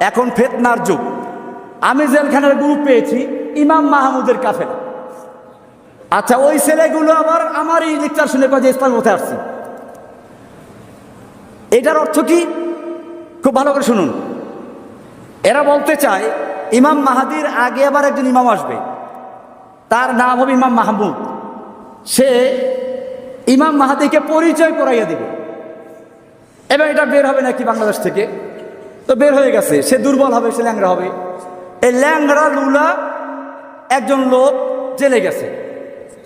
এখন ফেতনার যুগ। আমি জেলখানার গ্রুপ পেয়েছি, ইমাম মাহমুদের কাফেলা। আচ্ছা ওই ছেলেগুলো আবার আমার এই লেকচার শুনে কয়ে ইসলাম মতে আসছি। এটার অর্থ কি? খুব ভালো করে শুনুন। এরা বলতে চায়, ইমাম মাহাদির আগে আবার একজন ইমাম আসবে। তার নাম হবে ইমাম মাহমুদ। সে ইমাম মাহাদিকে পরিচয় করাইয়া দেবে। এবার এটা বের হবে নাকি বাংলাদেশ থেকে? তো বের হয়ে গেছে, সে দুর্বল হবে, সে ল্যাংরা হবে। এই ল্যাংরা লুলা একজন লোক জেলে গেছে।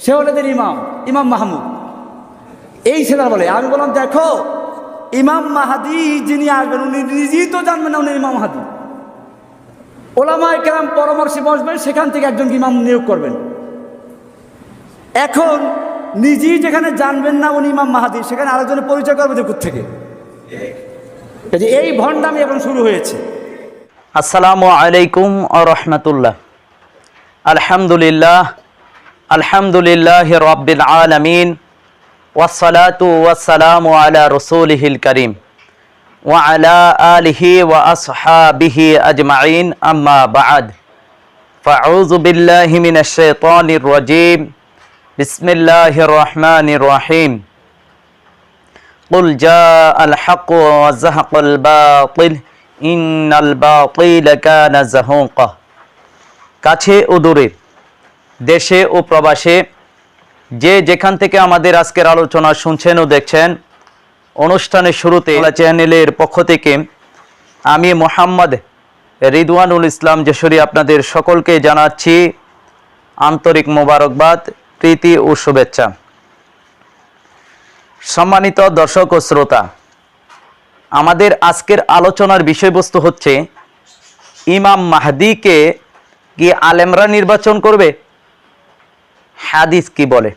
সে হলো এদের ইমাম ইমাম মাহমুদ। এই ছেলেরা বলে, আমি বললাম, দেখো, ইমাম মাহাদি যিনি আসবেন, উনি নিজেই তো জানবেন না উনি ইমাম মাহাদি। ওলামায় কেরাম পরামর্শে বসবেন, সেখান থেকে একজন ইমাম নিয়োগ করবেন। এখন নিজেই যেখানে জানবেন না উনি ইমাম মাহাদি, সেখানে আরেকজনের পরিচয় করবে থেকে এই যে এই ভণ্ডামি এখন শুরু হয়েছে আসসালামু আলাইকুম ও রহমতুল্লাহ আলহামদুলিল্লাহ আলহামদুলিল্লাহ রব্বিল আলমিন ওয়াসালাতু ওয়াসালামু আলা রসুলিহিল করিম ওয়ালা আলিহি ওয়া আসহাবিহি আজমাইন আম্মা বাদ فأعوذ بالله من الشيطان الرجيم بسم الله الرحمن الرحيم قل جاء الحق وزهق الباطل إن الباطل كان زهوقا কাছে ও দূরে দেশে ও প্রবাসে যে যেখান থেকে আমাদের আজকের আলোচনা শুনছেন ও দেখছেন অনুষ্ঠানের শুরুতে চ্যানেলের পক্ষ থেকে আমি মোহাম্মদ রিদওয়ানুল ইসলাম যশোরী আপনাদের সকলকে জানাচ্ছি আন্তরিক মোবারকবাদ প্রীতি ও শুভেচ্ছা সম্মানিত দর্শক ও শ্রোতা, আমাদের আজকের আলোচনার বিষয়বস্তু হচ্ছে, ইমাম মাহদিকে কি আলেমরা নির্বাচন করবে? হাদিস কি বলে?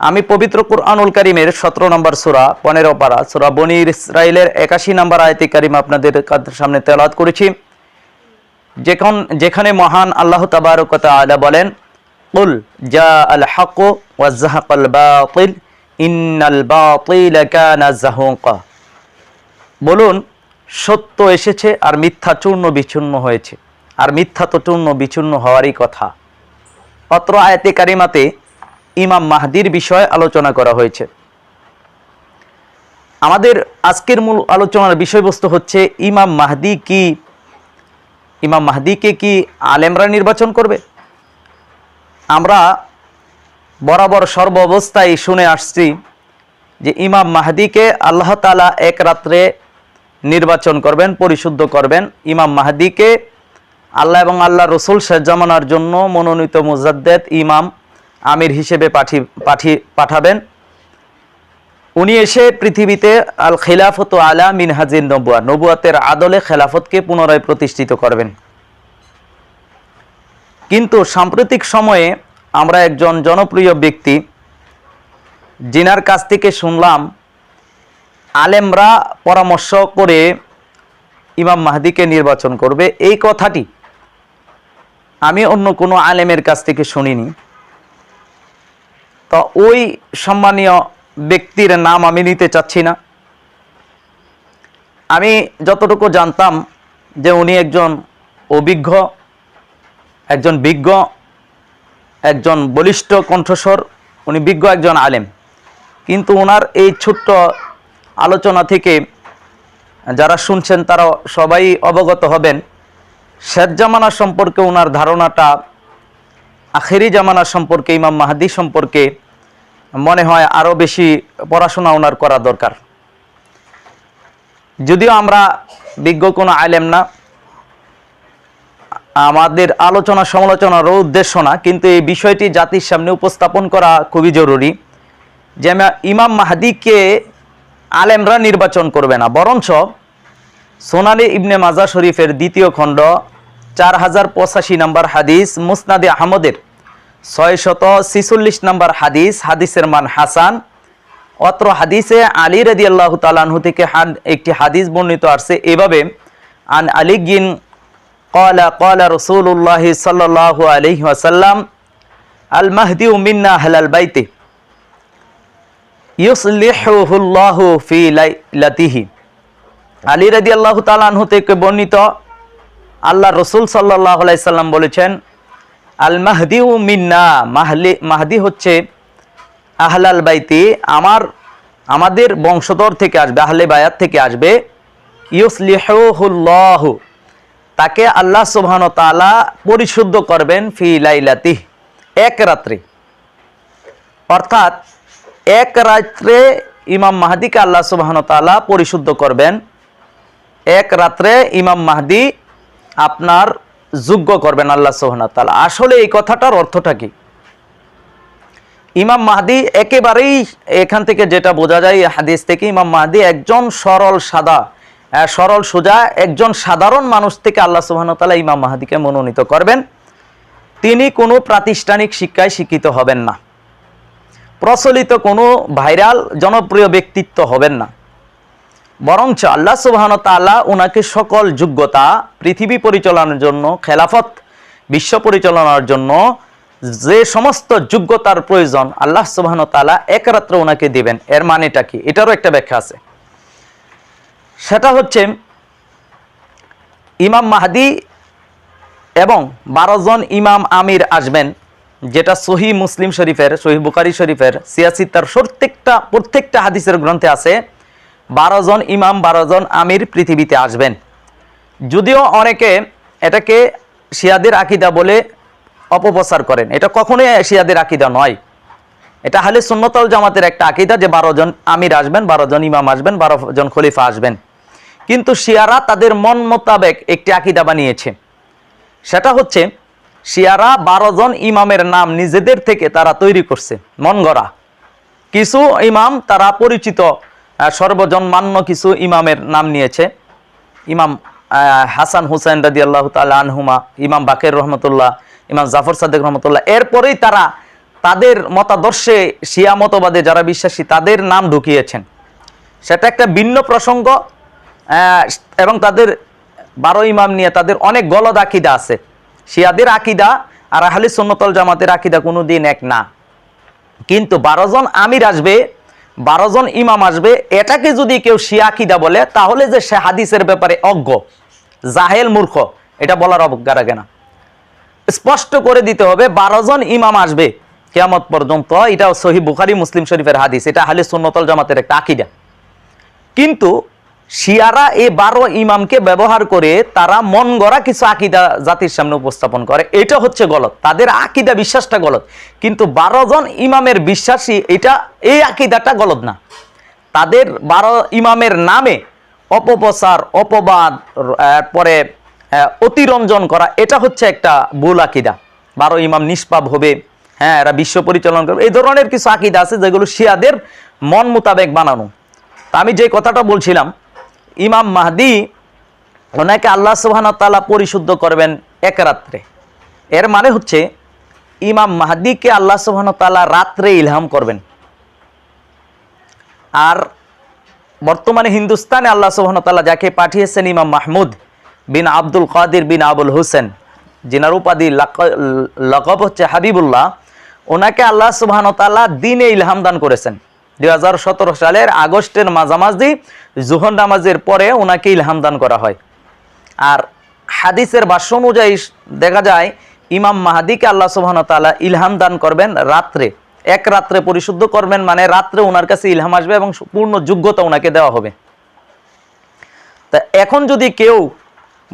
আমি পবিত্র কুরআনুল কারিমের সতেরো নম্বর সুরা, পনেরো পারা, সুরা বনির ইসরায়েলের একাশি নম্বর আয়তি কারিম আপনাদের সামনে তেলাত করেছি। যেখান, যেখানে মহান আল্লাহ তাবারকতা আলা বলেন, কুল জা আল হক ওয়াজাহাকাল বাতিল। ইন্নাল বলুন, সত্য এসেছে আর মিথ্যা চূর্ণ বিচূর্ণ হয়েছে। আর মিথ্যা তো চূর্ণ বিচূর্ণ হওয়ারই কথা। অত্র আয়াতে কারিমাতে ইমাম মাহদির বিষয়ে আলোচনা করা হয়েছে। আমাদের আজকের মূল আলোচনার বিষয়বস্তু হচ্ছে, ইমাম মাহদি কি, ইমাম মাহদিকে কি আলেমরা নির্বাচন করবে? আমরা বরাবর সর্ব অবস্থায় শুনে আসছি যে ইমাম মাহদিকে আল্লাহ তালা এক রাত্রে নির্বাচন করবেন, পরিশুদ্ধ করবেন। ইমাম মাহদিকে আল্লাহ এবং আল্লাহ রসুল শেজামানার জন্য মনোনীত মুজাদ্দেদ ইমাম আমির হিসেবে পাঠি পাঠি, পাঠাবেন। উনি এসে পৃথিবীতে আল খিলাফত আলা মিনহাজির নবুয়া, নবুয়াতের আদলে খেলাফতকে পুনরায় প্রতিষ্ঠিত করবেন। কিন্তু সাম্প্রতিক সময়ে আমরা একজন জনপ্রিয় ব্যক্তি জিনার কাছ থেকে শুনলাম, আলেমরা পরামর্শ করে ইমাম মাহদিকে নির্বাচন করবে। এই কথাটি আমি অন্য কোনো আলেমের কাছ থেকে শুনিনি। তো ওই সম্মানীয় ব্যক্তির নাম আমি নিতে চাচ্ছি না। আমি যতটুকু জানতাম যে উনি একজন অভিজ্ঞ, একজন বিজ্ঞ একজন বলিষ্ঠ কণ্ঠস্বর, উনি বিজ্ঞ একজন আলেম। কিন্তু ওনার এই ছোট্ট আলোচনা থেকে যারা শুনছেন তারা সবাই অবগত হবেন, শেষ জামানা সম্পর্কে ওনার ধারণাটা আখেরি জামানা সম্পর্কে, ইমাম মাহাদি সম্পর্কে মনে হয় আরও বেশি পড়াশোনা ওনার করা দরকার। যদিও আমরা বিজ্ঞ কোনো আলেম না আমাদের আলোচনা সমালোচনারও উদ্দেশ্য না, কিন্তু এই বিষয়টি জাতির সামনে উপস্থাপন করা খুবই জরুরি। যে ইমাম মাহাদিকে আলেমরা নির্বাচন করবে না, বরঞ্চ সোনালি ইবনে মাজা শরীফের দ্বিতীয় খণ্ড, চার হাজার পঁচাশি নম্বর হাদিস, মুসনাদে আহমদের ছয় শত ছিচল্লিশ নম্বর হাদিস, হাদিসের মান হাসান। অত্র হাদিসে আলী রদি আল্লাহ তালাহু থেকে একটি হাদিস বর্ণিত আসছে, এভাবে, আন আলী কলা কলা রসুল্লাহ সাল্লাহ আলহি আসাল্লাম আল মাহদি উমিন্না হালাল বাইতে ইউসলিহুল্লাহ ফি লাতিহি আলী রাদি আল্লাহ তালানহু থেকে বর্ণিত আল্লাহ রসুল সাল্লাহ আলাইসাল্লাম বলেছেন আল মাহদি মিন্না মাহলি মাহদি হচ্ছে আহলাল বাইতি, আমার আমাদের বংশধর থেকে আসবে, আহলে বায়াত থেকে আসবে। ইউসলিহ তাকে আল্লাহ সুবহান তাআলা পরিশুদ্ধ করবেন ফি লাইলাতিহ। এক রাত্রে। অর্থাৎ এক রাত্রে ইমাম মাহাদিকে আল্লাহ সুবহান তাআলা পরিশুদ্ধ করবেন। এক রাত্রে ইমাম মাহদি আপনার যোগ্য করবেন আল্লাহ সুবহান তাআলা। আসলে এই কথাটার অর্থটা কি? ইমাম মাহাদি একেবারেই এখান থেকে যেটা বোঝা যায় হাদিস থেকে, ইমাম মাহাদি একজন সরল, সাদা সরল সোজা, একজন সাধারণ মানুষ থেকে আল্লাহ তাআলা ইমাম মাহদিকে মনোনীত করবেন। তিনি কোনো প্রাতিষ্ঠানিক শিক্ষায় শিক্ষিত হবেন না। প্রচলিত কোনো ভাইরাল জনপ্রিয় ব্যক্তিত্ব হবেন না। বরঞ্চ আল্লাহ সুবহান তাআলা ওনাকে সকল যোগ্যতা, পৃথিবী পরিচালনার জন্য, খেলাফত, বিশ্ব পরিচালনার জন্য যে সমস্ত যোগ্যতার প্রয়োজন, আল্লাহ সুবহান তাআলা এক রাত্রে ওনাকে দিবেন। এর মানেটা কি? এটারও একটা ব্যাখ্যা আছে। সেটা হচ্ছে ইমাম মাহাদি এবং বারোজন ইমাম আমির আসবেন, যেটা সহি মুসলিম শরীফের, সহি বুখারি শরীফের সিয়াসিত্তার প্রত্যেকটা প্রত্যেকটা হাদিসের গ্রন্থে আছে, বারো জন ইমাম, বারো জন আমির পৃথিবীতে আসবেন। যদিও অনেকে এটাকে শিয়াদের আকিদা বলে অপপ্রচার করেন। এটা কখনোই শিয়াদের আকিদা নয়। এটা হালে সুন্নতল জামাতের একটা আকিদা যে বারো জন আমির আসবেন, বারো জন ইমাম আসবেন, বারো জন খলিফা আসবেন। কিন্তু শিয়ারা তাদের মন মোতাবেক একটি আকিদা বানিয়েছে। সেটা হচ্ছে শিয়ারা বারো জন ইমামের নাম নিজেদের থেকে তারা তৈরি করছে মন গড়া। কিছু ইমাম তারা পরিচিত আহ, সর্বজন মান্য কিছু ইমামের নাম নিয়েছে। ইমাম হাসান হুসেন রাদি আল্লাহ তালা আনহুমা ইমাম বাকের রহমতুল্লাহ ইমাম জাফর সাদেক রহমতুল্লাহ এরপরেই তারা তাদের মতাদর্শে শিয়া মতবাদে যারা বিশ্বাসী তাদের নাম ঢুকিয়েছেন। সেটা একটা ভিন্ন প্রসঙ্গ এবং তাদের বারো ইমাম নিয়ে তাদের অনেক গলদ আকিদা আছে। শিয়াদের আকিদা আর আহলে সুন্নতল জামাতের আকিদা কোনো দিন এক না। কিন্তু বারো জন আমির আসবে, বারো জন ইমাম আসবে, এটাকে যদি কেউ শিয়া আকিদা বলে, তাহলে যে সে হাদিসের ব্যাপারে অজ্ঞ, জাহেল মূর্খ, এটা বলার অবজ্ঞা রাখে না। স্পষ্ট করে দিতে হবে, বারো জন ইমাম আসবে, কেয়ামত পর্যন্ত এটা সহি বুখারি, মুসলিম শরীফের হাদিস, এটা হালে সুন্নতল জামাতের একটা আকিদা। কিন্তু শিয়ারা এই বারো ইমামকে ব্যবহার করে তারা মন গড়া কিছু আকিদা জাতির সামনে উপস্থাপন করে। এটা হচ্ছে গলত। তাদের আকিদা বিশ্বাসটা গলত। কিন্তু বারো জন ইমামের বিশ্বাসী এটা, এই আকিদাটা গলত না। তাদের বারো ইমামের নামে অপপ্রচার, অপবাদ পরে অতিরঞ্জন করা, এটা হচ্ছে একটা ভুল আকিদা। বারো ইমাম নিষ্পাপ হবে হ্যাঁ এরা বিশ্ব পরিচালনা করবে। এই ধরনের কিছু আকিদা আছে যেগুলো শিয়াদের মন মোতাবেক বানানো। তা আমি যে কথাটা বলছিলাম ইমাম মাহদি ওনাকে আল্লাহ সুবহান তাআলা পরিশুদ্ধ করবেন এক রাত্রে। এর মানে হচ্ছে ইমাম মাহদিকে আল্লাহ সুবহান তাআলা রাত্রে ইলহাম করবেন। আর বর্তমানে হিন্দুস্তানে আল্লাহ সুবহান তাআলা যাকে পাঠিয়েছেন ইমাম মাহমুদ বিন আব্দুল কাদির বিন আবুল হোসেন, যিনার উপাধি লাক- লকব হচ্ছে হাবিবুল্লাহ, ওনাকে আল্লাহ সুবহান তাআলা দিনে ইলহাম দান করেছেন। দু হাজার সতেরো সালের আগস্টের মাঝামাঝি জোহর নামাজের পরে ওনাকে ইলহাম দান করা হয়। আর হাদিসের ভাষ্য অনুযায়ী দেখা যায়, ইমাম মাহাদিকে আল্লাহ সুবহান তাআলা ইলহাম দান করবেন রাত্রে। এক রাত্রে পরিশুদ্ধ করবেন মানে রাত্রে ওনার কাছে ইলহাম আসবে এবং পূর্ণ যোগ্যতা ওনাকে দেওয়া হবে। তা এখন যদি কেউ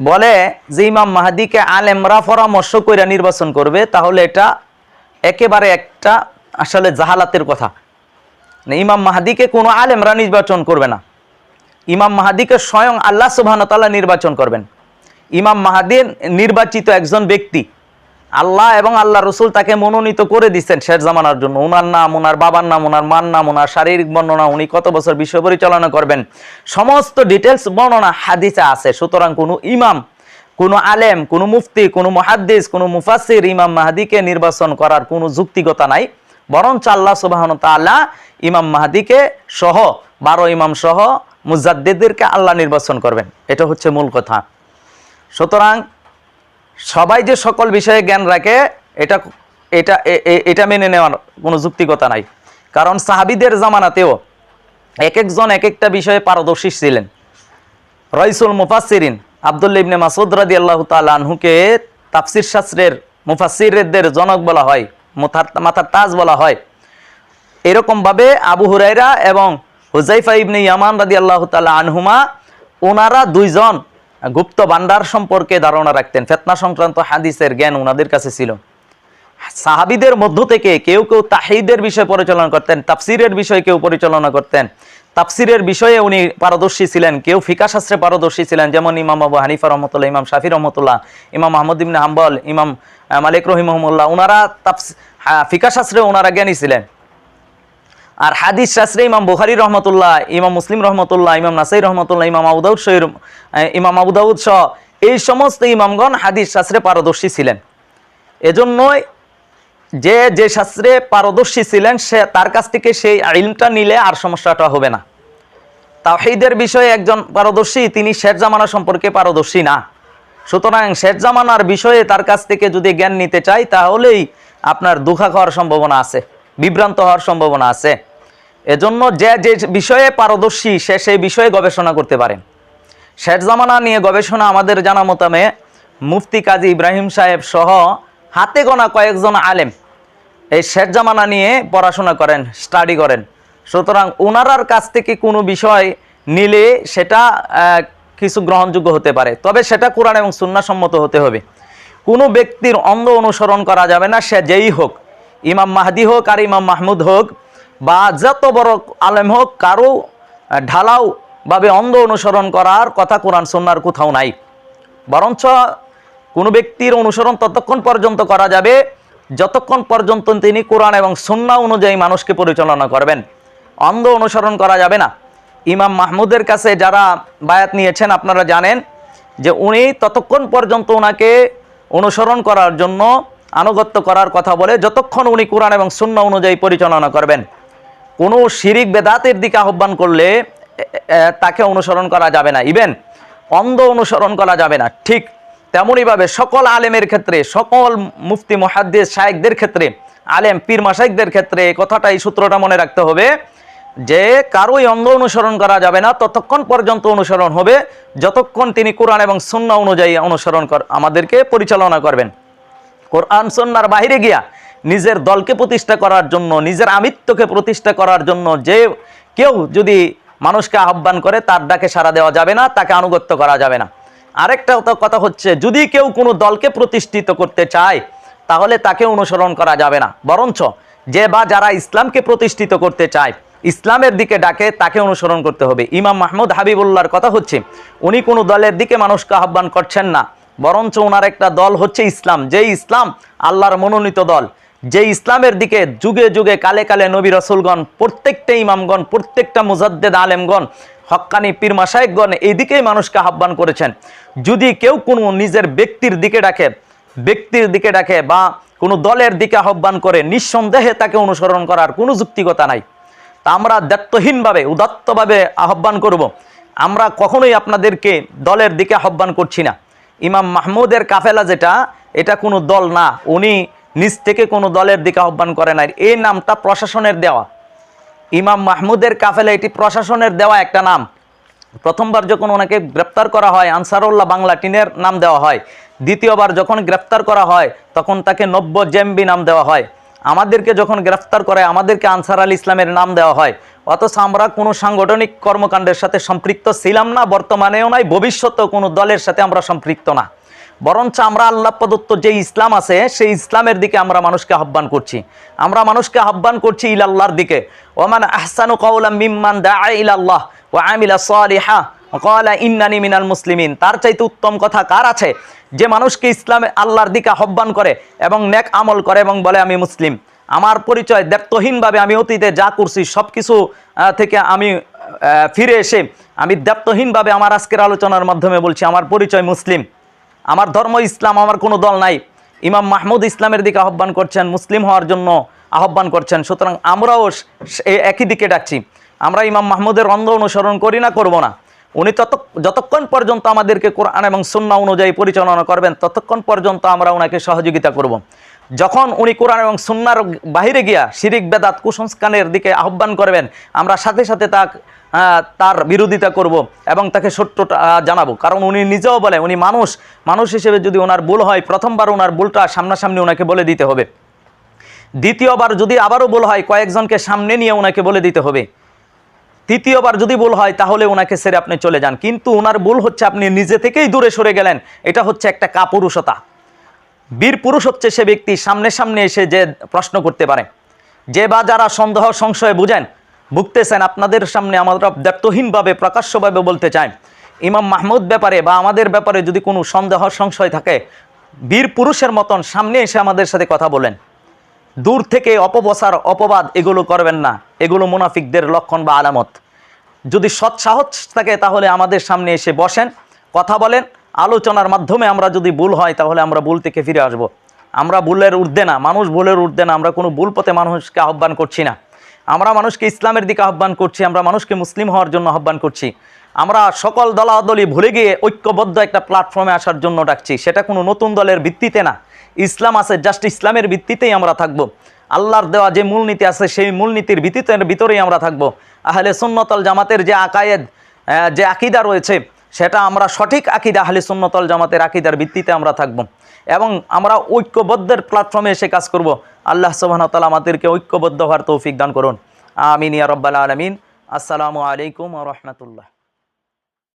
বলে যে ইমাম মাহাদিকে আলেমরা পরামর্শ কইরা নির্বাচন করবে, তাহলে এটা একেবারে একটা আসলে জাহালাতের কথা। না, ইমাম মাহাদিকে কোনো আলেমরা নির্বাচন করবে না। ইমাম মাহাদিকে স্বয়ং আল্লাহ সুবহান তাআলা নির্বাচন করবেন। ইমাম মাহাদির নির্বাচিত একজন ব্যক্তি। আল্লাহ এবং আল্লাহ রসুল তাকে মনোনীত করে দিচ্ছেন শেষ জামানার জন্য। ওনার নাম ওনার বাবার নাম ওনার মার নাম ওনার শারীরিক বর্ণনা উনি কত বছর বিশ্ব পরিচালনা করবেন। সমস্ত ডিটেলস বর্ণনা হাদিসে আছে। সুতরাং কোনো ইমাম কোনো আলেম কোনো মুফতি কোনো মুহাদ্দিস কোনো মুফাসির ইমাম মাহাদিকে নির্বাচন করার কোনো যুক্তিগতা নাই। বরঞ্চ আল্লাহ সুবাহন তাআলা ইমাম মাহাদিকে সহ, বারো ইমাম সহ, মুজাদ্দিদদেরকে আল্লাহ নির্বাচন করবেন। এটা হচ্ছে মূল কথা। সুতরাং সবাই যে সকল বিষয়ে জ্ঞান রাখে, এটা এটা এটা মেনে নেওয়ার কোনো যুক্তিকতা নাই। কারণ সাহাবিদের জামানাতেও এক একজন এক একটা বিষয়ে পারদর্শী ছিলেন। রইসুল মুফাসিরিন আবদুল্লা ইবনে মাসুদ রাদি আল্লাহ তাআলা আনহুকে তাফসির শাস্ত্রের মুফাসিরদের জনক বলা হয়। মাথার তাজ বলা হয়। এরকমভাবে আবু হুরাইরা এবং হুজাইফা ইবনে ইয়ামান রাদি আল্লাহ তালা আনহুমা ওনারা দুইজন গুপ্ত ভান্ডার সম্পর্কে ধারণা রাখতেন। ফেতনা সংক্রান্ত হাদিসের জ্ঞান ওনাদের কাছে ছিল। সাহাবিদের মধ্য থেকে কেউ কেউ তাহিদের বিষয় পরিচালনা করতেন, তাফসিরের বিষয় কেউ পরিচালনা করতেন। তাফসিরের বিষয়ে উনি পারদর্শী ছিলেন, কেউ ফিকা শাস্ত্রে পারদর্শী ছিলেন, যেমন ইমাম আবু হানিফা রহমতুল্লাহ, ইমাম শাফি রহমতুল্লাহ, ইমাম মাহমুদ ইবনে হাম্বল, ইমাম মালিক রহিমহমুল্লাহ ওনারা তাফস ফিকা শাস্ত্রে ওনারা জ্ঞানী ছিলেন। আর হাদিস শাস্ত্রে ইমাম বুখারি রহমতুল্লাহ, ইমাম মুসলিম রহমতুল্লাহ, ইমাম নাসাই রহমতুল্লাহ, ইমাম আবুদাউদ শহীর ইমাম আবুদাউদ সহ এই সমস্ত ইমামগণ হাদিস শাস্ত্রে পারদর্শী ছিলেন। এজন্যই যে যে শাস্ত্রে পারদর্শী ছিলেন, সে, তার কাছ থেকে সেই ইলমটা নিলে আর সমস্যাটা হবে না। তাওহিদের বিষয়ে একজন পারদর্শী, তিনি শের জামানা সম্পর্কে পারদর্শী না। সুতরাং শের জামানার বিষয়ে তার কাছ থেকে যদি জ্ঞান নিতে চাই, তাহলেই আপনার দুঃখা খাওয়ার সম্ভাবনা আছে, বিভ্রান্ত হওয়ার সম্ভাবনা আছে। এজন্য যে যে বিষয়ে পারদর্শী, সে সেই বিষয়ে গবেষণা করতে পারেন শের জামানা নিয়ে গবেষণা আমাদের জানা মতামে মুফতি কাজী ইব্রাহিম সাহেব সহ হাতে গোনা কয়েকজন আলেম এই শের জামানা নিয়ে পড়াশোনা করেন, স্টাডি করেন। সুতরাং ওনারার কাছ থেকে কোনো বিষয় নিলে সেটা কিছু গ্রহণযোগ্য হতে পারে। তবে সেটা কোরআন এবং সুন্নাসম্মত হতে হবে। কোনো ব্যক্তির অন্ধ অনুসরণ করা যাবে না সে যেই হোক ইমাম মাহদি হোক আর ইমাম মাহমুদ হোক বা যত বড় আলেম হোক কারও আহ, ঢালাও ভাবে অন্ধ অনুসরণ করার কথা কোরআন সন্ন্যার কোথাও নাই। বরঞ্চ কোনো ব্যক্তির অনুসরণ ততক্ষণ পর্যন্ত করা যাবে যতক্ষণ পর্যন্ত তিনি কোরআন এবং সন্না অনুযায়ী মানুষকে পরিচালনা করবেন। অন্ধ অনুসরণ করা যাবে না। ইমাম মাহমুদের কাছে যারা বায়াত নিয়েছেন, আপনারা জানেন যে উনি ততক্ষণ পর্যন্ত ওনাকে অনুসরণ করার জন্য আনুগত্য করার কথা বলে যতক্ষণ উনি কোরআন এবং শূন্য অনুযায়ী পরিচালনা করবেন। কোনো শিরিক বেদাতের দিকে আহ্বান করলে তাকে অনুসরণ করা যাবে না। ইভেন অন্ধ অনুসরণ করা যাবে না। ঠিক তেমনইভাবে সকল আলেমের ক্ষেত্রে, সকল মুফতি মহাদ্দেশ শায়েকদের ক্ষেত্রে, আলেম, পীর মাসাইকদের ক্ষেত্রে কথাটা এই সূত্রটা মনে রাখতে হবে যে কারোই অঙ্গ অনুসরণ করা যাবে না, ততক্ষণ পর্যন্ত অনুসরণ হবে। যতক্ষণ তিনি কোরআন এবং সুন্না অনুযায়ী অনুসরণ কর আমাদেরকে পরিচালনা করবেন। কোরআন সন্ন্যার বাইরে গিয়া নিজের দলকে প্রতিষ্ঠা করার জন্য, নিজের আমিত্বকে প্রতিষ্ঠা করার জন্য যে কেউ যদি মানুষকে আহ্বান করে, তার ডাকে সাড়া দেওয়া যাবে না, তাকে আনুগত্য করা যাবে না। আরেকটা কথা হচ্ছে, যদি কেউ কোনো দলকে প্রতিষ্ঠিত করতে চায়, তাহলে তাকে অনুসরণ করা যাবে না। বরঞ্চ যে বা যারা ইসলামকে প্রতিষ্ঠিত করতে চায় ইসলামের দিকে ডাকে, তাকে অনুসরণ করতে হবে। ইমাম মাহমুদ হাবিবুল্লাহর কথা হচ্ছে, উনি কোনো দলের দিকে মানুষকে আহ্বান করছেন না, বরঞ্চ ওনার একটা দল হচ্ছে ইসলাম। যে ইসলাম আল্লাহর মনোনীত দল। যে ইসলামের দিকে যুগে যুগে কালে কালে নবী রসুলগণ, প্রত্যেকটা ইমামগণ, প্রত্যেকটা মুজাদ্দেদ আলেমগণ হক্কানি পীর মাসায়েকগণ এই দিকেই মানুষকে আহ্বান করেছেন। যদি কেউ কোনো নিজের ব্যক্তির দিকে ডাকে, ব্যক্তির দিকে ডাকে বা কোনো দলের দিকে আহ্বান করে, নিঃসন্দেহে তাকে অনুসরণ করার কোনো যুক্তিকতা নাই। তা আমরা দায়িত্বহীনভাবে, উদাত্তভাবে আহ্বান করব। আমরা কখনোই আপনাদেরকে দলের দিকে আহ্বান করছি না। ইমাম মাহমুদের কাফেলা যেটা, এটা কোনো দল না। উনি নিজ থেকে কোনো দলের দিকে আহ্বান করে নাই। এই নামটা প্রশাসনের দেওয়া। ইমাম মাহমুদের কাফেলা, এটি প্রশাসনের দেওয়া একটা নাম। প্রথমবার যখন ওনাকে গ্রেপ্তার করা হয়, আনসারুল্লাহ বাংলা টিনের নাম দেওয়া হয়। দ্বিতীয়বার যখন গ্রেপ্তার করা হয়, তখন তাকে নব্য জেম্বি নাম দেওয়া হয়। আমাদেরকে যখন গ্রেফতার করে, আমাদেরকে আনসার আল ইসলামের নাম দেওয়া হয়। অথচ আমরা কোনো সাংগঠনিক কর্মকাণ্ডের সাথে সম্পৃক্ত ছিলাম না, বর্তমানেও নাই, ভবিষ্যতেও কোনো দলের সাথে আমরা সম্পৃক্ত না। বরঞ্চ আমরা আল্লাহ প্রদত্ত যে ইসলাম আছে, সেই ইসলামের দিকে আমরা মানুষকে আহ্বান করছি। আমরা মানুষকে আহ্বান করছি ইলাল্লাহর দিকে। ওমান আহসানু কওলাম মিম্মান দাআ ইলাল্লাহ ওয়া আমিলা সালিহা। কলা ইন্নানি মিনাল মুসলিমিন। তার চাইতে উত্তম কথা কার আছে? যে মানুষকে ইসলামে আল্লাহর দিকে আহ্বান করে এবং নেক আমল করে এবং বলে, আমি মুসলিম। আমার পরিচয় দেপ্তহীনভাবে আমি অতীতে যা করছি সব কিছু থেকে আমি ফিরে এসে আমি দেপ্তহীনভাবে আমার আজকের আলোচনার মাধ্যমে বলছি, আমার পরিচয় মুসলিম। আমার ধর্ম ইসলাম আমার কোনো দল নাই। ইমাম মাহমুদ ইসলামের দিকে আহ্বান করছেন, মুসলিম হওয়ার জন্য আহ্বান করছেন। সুতরাং আমরাও একই দিকে ডাকছি। আমরা ইমাম মাহমুদের অন্ধ অনুসরণ করি না, করব না। উনি তত যতক্ষণ পর্যন্ত আমাদেরকে কোরআন এবং সুন্না অনুযায়ী পরিচালনা করবেন, ততক্ষণ পর্যন্ত আমরা ওনাকে সহযোগিতা করব। যখন উনি কোরআন এবং সুন্নার বাহিরে গিয়া শিরিক, বেদাত, কুসংস্কারের দিকে আহ্বান করবেন, আমরা সাথে সাথে তা তার বিরোধিতা করব এবং তাকে সত্যটা জানাব। কারণ উনি নিজেও বলে উনি মানুষ মানুষ হিসেবে যদি ওনার ভুল হয়, প্রথমবার ওনার ভুলটা সামনাসামনি ওনাকে বলে দিতে হবে। দ্বিতীয়বার যদি আবারও ভুল হয়, কয়েকজনকে সামনে নিয়ে ওনাকে বলে দিতে হবে। তৃতীয়বার যদি ভুল হয়, তাহলে ওনাকে ছেড়ে আপনি চলে যান। কিন্তু ওনার ভুল হচ্ছে, আপনি নিজে থেকেই দূরে সরে গেলেন। এটা হচ্ছে একটা কাপুরুষতা। বীর পুরুষ হচ্ছে সে ব্যক্তি, সামনে সামনে এসে যে প্রশ্ন করতে পারে। যে বা যারা সন্দেহ সংশয়ে বুঝেন, ভুগতেছেন, আপনাদের সামনে আমরা ব্যর্থহীনভাবে, প্রকাশ্যভাবে বলতে চাই, ইমাম মাহমুদ ব্যাপারে বা আমাদের ব্যাপারে যদি কোনো সন্দেহ সংশয় থাকে, বীর পুরুষের মতন সামনে এসে আমাদের সাথে কথা বলেন। দূর থেকে অপবসার অপবাদ এগুলো করবেন না। এগুলো মুনাফিকদের লক্ষণ বা আলামত। যদি সৎ সাহস থাকে তাহলে আমাদের সামনে এসে বসেন, কথা বলেন, আলোচনার মাধ্যমে আমরা যদি ভুল হয় তাহলে আমরা ভুল থেকে ফিরে আসব। আমরা ভুলের ঊর্ধ্বে না, মানুষ ভুলের ঊর্ধ্বে না, আমরা কোনো ভুল পথে মানুষকে আহ্বান করছি না। আমরা মানুষকে ইসলামের দিকে আহ্বান করছি, আমরা মানুষকে মুসলিম হওয়ার জন্য আহ্বান করছি। আমরা সকল দলাদলি ভুলে গিয়ে ঐক্যবদ্ধ একটা প্ল্যাটফর্মে আসার জন্য ডাকছি। সেটা কোনো নতুন দলের ভিত্তিতে না। ইসলাম আছে জাস্ট ইসলামের ভিত্তিতেই আমরা থাকব। আল্লাহর দেওয়া যে মূলনীতি আছে, সেই মূলনীতির ভিত্তিতে ভিতরেই আমরা থাকব। আহলে সুন্নতল জামাতের যে আকায়েদ যে আকিদা রয়েছে, সেটা আমরা সঠিক আকিদা আহলে সুন্নতল জামাতের আকিদার ভিত্তিতে আমরা থাকব। এবং আমরা ঐক্যবদ্ধের প্ল্যাটফর্মে এসে কাজ করব। আল্লাহ সুবাহতালা আমাদেরকে ঐক্যবদ্ধ হওয়ার তৌফিক দান করুন। আমিন ইয়া রব্বাল আলমিন। আসসালামু আলাইকুম রহমতুল্লাহ।